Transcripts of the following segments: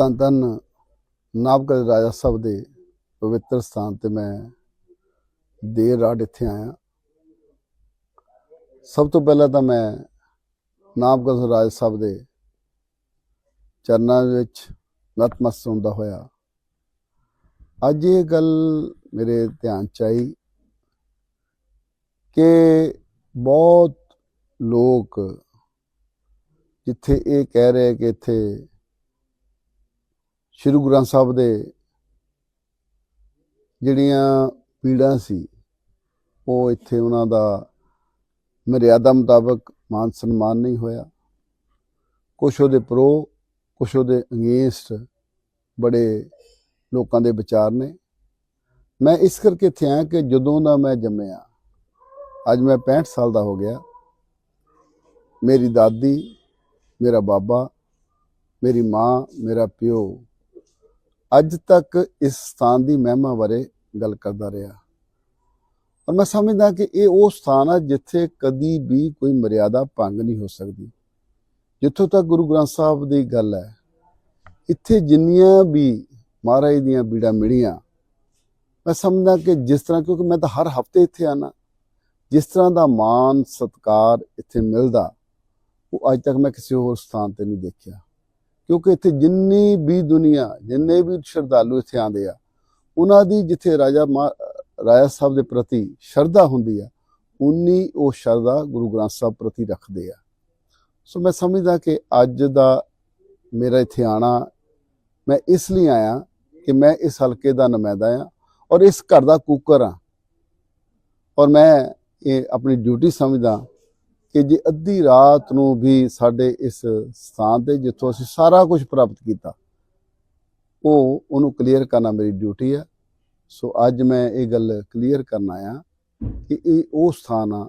ਧੰਨ ਧੰਨ ਨਾਭਗੜ ਰਾਜਾ ਸਾਹਿਬ ਦੇ ਪਵਿੱਤਰ ਸਥਾਨ ਤੇ ਮੈਂ ਦੇਰ ਰਾਤ ਇੱਥੇ ਆਇਆ। ਸਭ ਤੋਂ ਪਹਿਲਾਂ ਤਾਂ ਮੈਂ ਨਾਭਗੜ ਰਾਜਾ ਸਾਹਿਬ ਦੇ ਚਰਨਾਂ ਵਿੱਚ ਨਤਮਸਤਕ ਹੁੰਦਾ ਹੋਇਆ। ਅੱਜ ਇਹ ਗੱਲ ਮੇਰੇ ਧਿਆਨ ਚ ਆਈ ਕਿ ਬਹੁਤ ਲੋਕ ਜਿੱਥੇ ਇਹ ਕਹਿ ਰਹੇ ਕਿ ਇੱਥੇ ਸ਼੍ਰੀ ਗੁਰੂ ਗ੍ਰੰਥ ਸਾਹਿਬ ਦੇ ਜਿਹੜੀਆਂ ਪੀੜਾਂ ਸੀ, ਉਹ ਇੱਥੇ ਉਹਨਾਂ ਦਾ ਮਰਿਆਦਾ ਮੁਤਾਬਕ ਮਾਨ ਸਨਮਾਨ ਨਹੀਂ ਹੋਇਆ। ਕੁਛ ਉਹਦੇ ਪ੍ਰੋ, ਕੁਛ ਉਹਦੇ ਅਗੇਂਸਟ ਬੜੇ ਲੋਕਾਂ ਦੇ ਵਿਚਾਰ ਨੇ। ਮੈਂ ਇਸ ਕਰਕੇ ਇੱਥੇ ਆਇਆ ਕਿ ਜਦੋਂ ਦਾ ਮੈਂ ਜੰਮਿਆ, ਅੱਜ ਮੈਂ 65 ਸਾਲ ਦਾ ਹੋ ਗਿਆ। ਮੇਰੀ ਦਾਦੀ, ਮੇਰਾ ਬਾਬਾ, ਮੇਰੀ ਮਾਂ, ਮੇਰਾ ਪਿਓ ਅੱਜ ਤੱਕ ਇਸ ਸਥਾਨ ਦੀ ਮਹਿਮਾ ਬਾਰੇ ਗੱਲ ਕਰਦਾ ਰਿਹਾ। ਔਰ ਮੈਂ ਸਮਝਦਾ ਕਿ ਇਹ ਉਹ ਸਥਾਨ ਹੈ ਜਿੱਥੇ ਕਦੀ ਵੀ ਕੋਈ ਮਰਿਆਦਾ ਭੰਗ ਨਹੀਂ ਹੋ ਸਕਦੀ। ਜਿੱਥੋਂ ਤੱਕ ਗੁਰੂ ਗ੍ਰੰਥ ਸਾਹਿਬ ਦੀ ਗੱਲ ਹੈ, ਇੱਥੇ ਜਿੰਨੀਆਂ ਵੀ ਮਹਾਰਾਜ ਦੀਆਂ ਬੀੜਾਂ ਮਿਲੀਆਂ, ਮੈਂ ਸਮਝਦਾ ਕਿ ਜਿਸ ਤਰ੍ਹਾਂ ਕਿਉਂਕਿ ਮੈਂ ਤਾਂ ਹਰ ਹਫ਼ਤੇ ਇੱਥੇ ਆਣਾ ਜਿਸ ਤਰ੍ਹਾਂ ਦਾ ਮਾਨ ਸਤਕਾਰ ਇੱਥੇ ਮਿਲਦਾ, ਉਹ ਅੱਜ ਤੱਕ ਮੈਂ ਕਿਸੇ ਹੋਰ ਸਥਾਨ ਤੇ ਨਹੀਂ ਦੇਖਿਆ। ਕਿਉਂਕਿ ਇੱਥੇ ਜਿੰਨੀ ਵੀ ਦੁਨੀਆ, ਜਿੰਨੇ ਵੀ ਸ਼ਰਧਾਲੂ ਇੱਥੇ ਆਉਂਦੇ ਆ, ਉਹਨਾਂ ਦੀ ਜਿੱਥੇ ਰਾਜਾ ਮਹਾ- ਰਾਜਾ ਸਾਹਿਬ ਦੇ ਪ੍ਰਤੀ ਸ਼ਰਧਾ ਹੁੰਦੀ ਆ, ਉਨੀ ਉਹ ਸ਼ਰਧਾ ਗੁਰੂ ਗ੍ਰੰਥ ਸਾਹਿਬ ਪ੍ਰਤੀ ਰੱਖਦੇ ਆ। ਸੋ ਮੈਂ ਸਮਝਦਾ ਕਿ ਅੱਜ ਦਾ ਮੇਰਾ ਇੱਥੇ ਆਣਾ, ਮੈਂ ਇਸ ਲਈ ਆਇਆ ਕਿ ਮੈਂ ਇਸ ਹਲਕੇ ਦਾ ਨੁਮਾਇੰਦਾ ਆ ਔਰ ਇਸ ਘਰ ਦਾ ਕੂਕਰ ਆ। ਔਰ ਮੈਂ ਇਹ ਆਪਣੀ ਡਿਊਟੀ ਸਮਝਦਾ ਕਿ ਜੇ ਅੱਧੀ ਰਾਤ ਨੂੰ ਵੀ ਸਾਡੇ ਇਸ ਸਥਾਨ ਤੇ ਜਿੱਥੋਂ ਅਸੀਂ ਸਾਰਾ ਕੁਝ ਪ੍ਰਾਪਤ ਕੀਤਾ, ਉਹ ਉਹਨੂੰ ਕਲੀਅਰ ਕਰਨਾ ਮੇਰੀ ਡਿਊਟੀ ਹੈ ਸੋ ਅੱਜ ਮੈਂ ਇਹ ਗੱਲ ਕਲੀਅਰ ਕਰਨ ਆਇਆ ਕਿ ਇਹ ਉਹ ਸਥਾਨ ਆ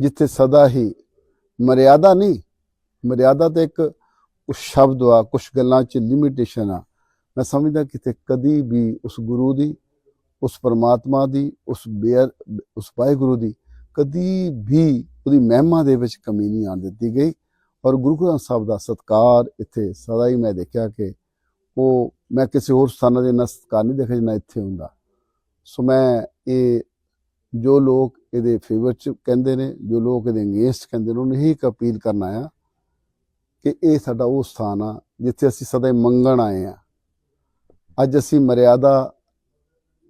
ਜਿੱਥੇ ਸਦਾ ਹੀ ਮਰਿਆਦਾ ਨਹੀਂ, ਮਰਿਆਦਾ ਤੇ ਇੱਕ ਉਸ ਸ਼ਬਦ ਆ ਕੁਝ ਗੱਲਾਂ 'ਚ ਲਿਮਿਟੇਸ਼ਨ ਆ। ਮੈਂ ਸਮਝਦਾ ਕਿਤੇ ਕਦੀ ਵੀ ਉਸ ਗੁਰੂ ਦੀ, ਉਸ ਪਰਮਾਤਮਾ ਦੀ, ਉਸ ਬੇਅਰ, ਉਸ ਵਾਹਿਗੁਰੂ ਦੀ ਕਦੀ ਵੀ ਉਹਦੀ ਮਹਿਮਾ ਦੇ ਵਿੱਚ ਕਮੀ ਨਹੀਂ ਆਣ ਦਿੱਤੀ ਗਈ। ਔਰ ਗੁਰੂ ਗ੍ਰੰਥ ਸਾਹਿਬ ਦਾ ਸਤਕਾਰ ਇੱਥੇ ਸਦਾ ਹੀ ਮੈਂ ਦੇਖਿਆ ਕਿ ਉਹ, ਮੈਂ ਕਿਸੇ ਹੋਰ ਸਥਾਨਾਂ ਦੇ ਨਾਲ ਸਤਕਾਰ ਨਹੀਂ ਦੇਖਿਆ ਜਿੰਨਾ ਇੱਥੇ ਹੁੰਦਾ। ਸੋ ਮੈਂ ਇਹ, ਜੋ ਲੋਕ ਇਹਦੇ ਫੇਵਰ ਚ ਕਹਿੰਦੇ ਨੇ, ਜੋ ਲੋਕ ਇਹਦੇ ਅਗੇਂਸਟ ਕਹਿੰਦੇ ਨੇ, ਉਹਨੂੰ ਇਹ ਇੱਕ ਅਪੀਲ ਕਰਨਾ ਆ ਕਿ ਇਹ ਸਾਡਾ ਉਹ ਸਥਾਨ ਆ ਜਿੱਥੇ ਅਸੀਂ ਸਦਾ ਮੰਗਣ ਆਏ ਆ। ਅੱਜ ਅਸੀਂ ਮਰਿਆਦਾ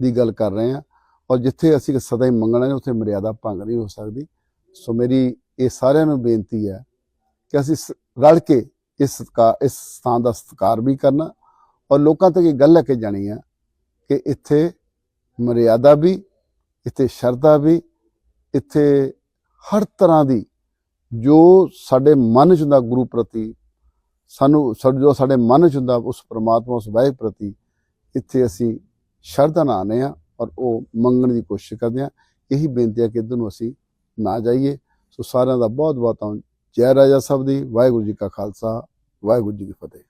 ਦੀ ਗੱਲ ਕਰ ਰਹੇ ਹਾਂ ਔਰ ਜਿੱਥੇ ਅਸੀਂ ਸਦਾ ਹੀ ਮੰਗਣਾ ਨੇ ਉੱਥੇ ਮਰਿਆਦਾ ਭੰਗ ਨਹੀਂ ਹੋ ਸਕਦੀ। ਸੋ ਮੇਰੀ ਇਹ ਸਾਰਿਆਂ ਨੂੰ ਬੇਨਤੀ ਹੈ ਕਿ ਅਸੀਂ ਸ- ਰਲ ਕੇ ਇਸ ਸਤਕਾਰ ਇਸ ਸਥਾਨ ਦਾ ਸਤਿਕਾਰ ਵੀ ਕਰਨਾ ਔਰ ਲੋਕਾਂ ਤੱਕ ਇਹ ਗੱਲ ਲੈ ਕੇ ਜਾਣੀ ਹੈ ਕਿ ਇੱਥੇ ਮਰਿਆਦਾ ਵੀ, ਇੱਥੇ ਸ਼ਰਧਾ ਵੀ, ਇੱਥੇ ਹਰ ਤਰ੍ਹਾਂ ਦੀ ਜੋ ਸਾਡੇ ਮਨ ਚ ਹੁੰਦਾ ਗੁਰੂ ਪ੍ਰਤੀ, ਸਾਨੂੰ ਸਾ- ਜੋ ਸਾਡੇ ਮਨ ਚ ਹੁੰਦਾ ਉਸ ਪ੍ਰਮਾਤਮਾ, ਉਸ ਵਾਹਿਗੁਰੂ ਪ੍ਰਤੀ, ਇੱਥੇ ਅਸੀਂ ਸ਼ਰਧਾ ਨਾਲ ਆਉਂਦੇ ਹਾਂ ਔਰ ਉਹ ਮੰਗਣ ਦੀ ਕੋਸ਼ਿਸ਼ ਕਰਦੇ ਹਾਂ। ਇਹੀ ਬੇਨਤੀ ਹੈ ਕਿ ਇੱਧਰ ਨੂੰ ਅਸੀਂ ਨਾ ਜਾਈਏ। ਸੋ ਸਾਰਿਆਂ ਦਾ ਬਹੁਤ ਬਹੁਤ ਜੈ ਰਾਜਾ ਸਾਹਿਬ ਦੀ। ਵਾਹਿਗੁਰੂ ਜੀ ਕਾ ਖਾਲਸਾ, ਵਾਹਿਗੁਰੂ ਜੀ ਕੀ ਫਤਿਹ।